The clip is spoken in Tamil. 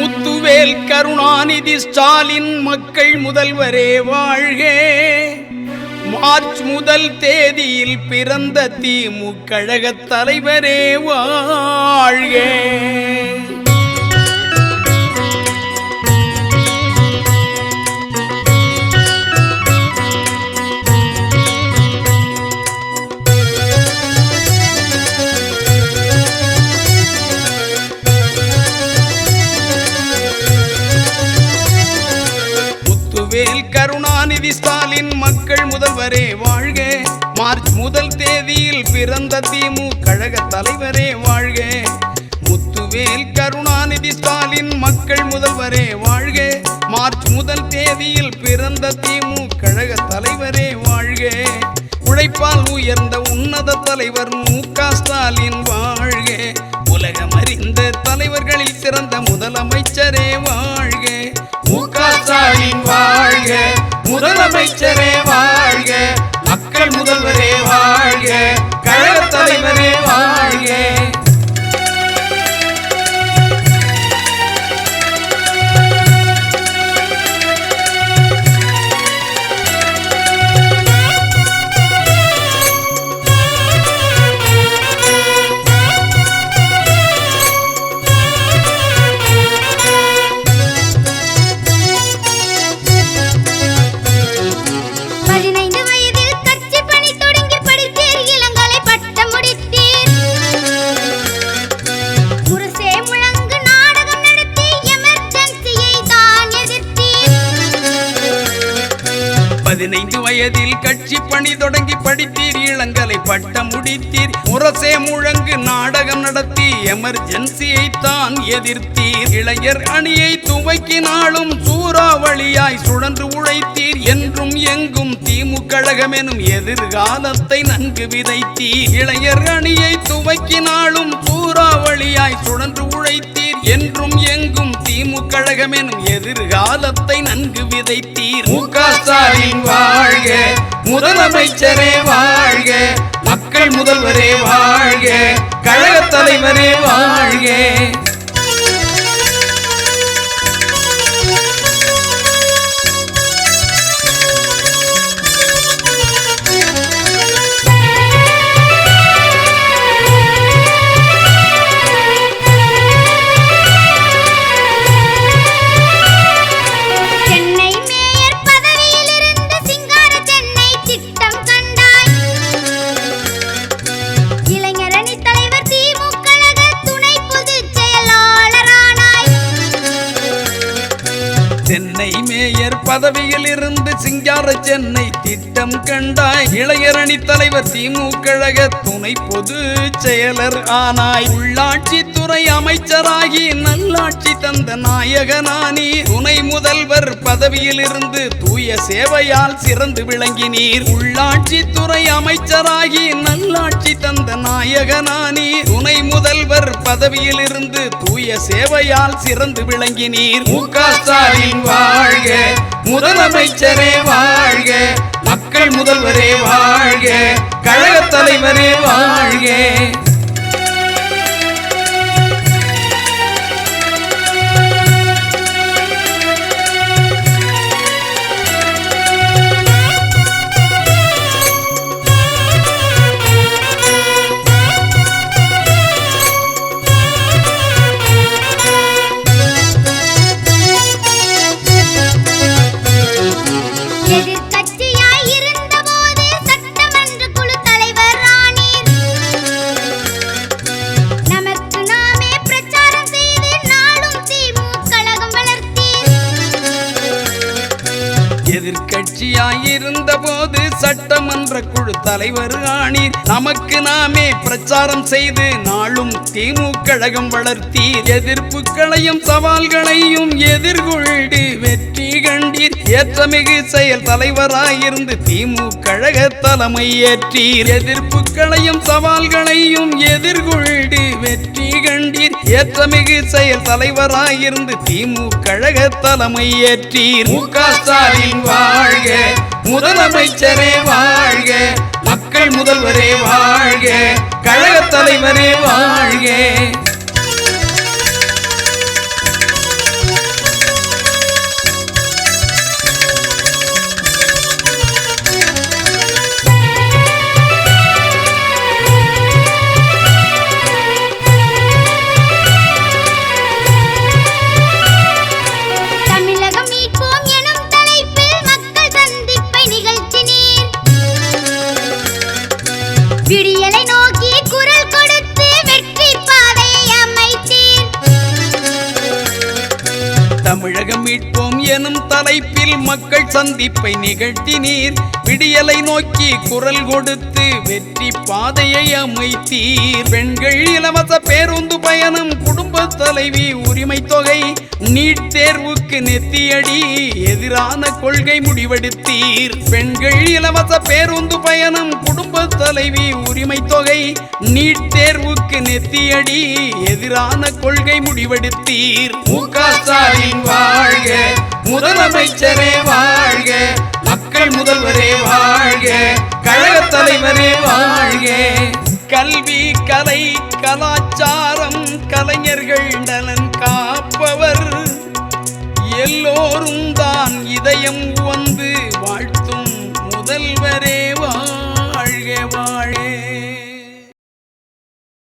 முத்துவேல் கருணாநிதி ஸ்டாலின் மக்கள் முதல்வரே வாழ்கே. மார்ச் முதல் தேதியில் பிறந்த திமுக கழகத் தலைவரே வாழ்கே. கருணாநிதி ஸ்டாலின் மக்கள் முதல்வரே வாழ்க. மார்ச் முதல் தேதியில் பிறந்த திமுக கழக தலைவரே வாழ்க. முத்துவேல் கருணாநிதி ஸ்டாலின் மக்கள் முதல்வரே வாழ்க. மார்ச் முதல் தேதியில் பிறந்த திமுக கழக தலைவரே வாழ்க. உழைப்பால் உயர்ந்த உன்னத தலைவர் மு க ஸ்டாலின் வாழ்க. உலகம் அறிந்த தலைவர்களில் சிறந்த முதலமைச்சரே வாழ்க. பதினைந்து வயதில் கட்சி பணி தொடங்கி படித்தீர் இளங்கலை பட்டம் முடித்தீர். முரசே முழங்கு நாடகம் நடத்தி எமர்ஜென்சியை தான் எதிர்த்தீர். இளைஞர் அணியை துவக்கினாலும் சூறாவளியாய் சுழன்று உழைத்தீர். என்றும் எங்கும் திமுக கழகம் எனும் எதிர்காலத்தை நன்கு விதைத்தீர். இளைஞர் அணியை துவக்கினாலும் சூறாவளியாய் சுழன்று உழைத்தீர். என்றும் எங்கும் திமுக கழகம் எனும் எதிர்காலத்தை நன்கு விதைத்தீர். ஸ்டாலின் வாழ்க முதலமைச்சரே வாழ்க மக்கள் முதல்வரே வாழ்க கழக தலைவரே வாழ்க. சென்னை மேயர் பதவியில் இருந்து சிங்கார சென்னை திட்டம் கண்டாய். இளையரணி தலைவர் திமுக கழக துணை பொது செயலர் ஆனாய். உள்ளாட்சி துறை அமைச்சராகி நல்லாட்சி தந்த நாயகனானி துணை முதல்வர் பதவியில் இருந்து தூய சேவையால் சிறந்து விளங்கினீர். உள்ளாட்சி துறை அமைச்சராகி நல்லாட்சி தந்த நாயகனானி துணை முதல்வர் பதவியில் இருந்து தூய சேவையால் சிறந்து விளங்கினீர். மு க ஸ்டாலின் வாழ்க. முதலமைச்சரே வாழ்க. மக்கள் முதல்வரே வாழ்க. கழக தலைவரே வாழ்க. எதிர்கட்சியாயிருந்த போது சட்டமன்ற குழு தலைவர் ஆணீர் நமக்கு நாமே பிரச்சாரம் செய்து நாளும் திமுக கழகம் வளர்த்தீர். எதிர்ப்புகளையும் சவால்களையும் எதிர்கொண்டு வெற்றி கண்டீர். ஏற்றமிகு செயல் தலைவராயிருந்து திமுக கழக தலைமை ஏற்றீர். எதிர்ப்புகளையும் சவால்களையும் எதிர்கொண்டு வெற்றி கண்டீர். ஏற்றமிகு செயல் தலைவராயிருந்து திமுக கழக தலைமை ஏற்றீர். மு ஸ்டாலின் வா அமைச்சரே வாழ்க மக்கள் முதல்வரே வாழ்க கழக தலைவரே வாழ்க. மக்கள் சந்திப்பை நிகழ்த்தினீர். விடியலை நோக்கி குரல் கொடுத்து வெற்றி பாதையை அமைத்தீர். பெண்கள் இலவச பேருந்து பயணம் குடும்ப தலைவி உரிமை தொகை நீட் தேர்வுக்கு நெத்தியடி எதிரான கொள்கை முடிவெடுத்தீர். பெண்கள் இலவச பேருந்து பயணம் குடும்ப தலைவி உரிமை தொகை நீட் தேர்வுக்கு நெத்தியடி எதிரான கொள்கை முடிவெடுத்தீர். முக ஸ்டாலின் வாழ்க. அமைச்சரே வாழ்க. மக்கள் முதல்வரே வாழ்க. கழக தலைவரே வாழ்க. கல்வி கலை கலாச்சாரம் கலைஞர்கள் நலன் காப்பவர். எல்லோரும் தான் இதயம் வந்து வாழ்த்தும் முதல்வரே.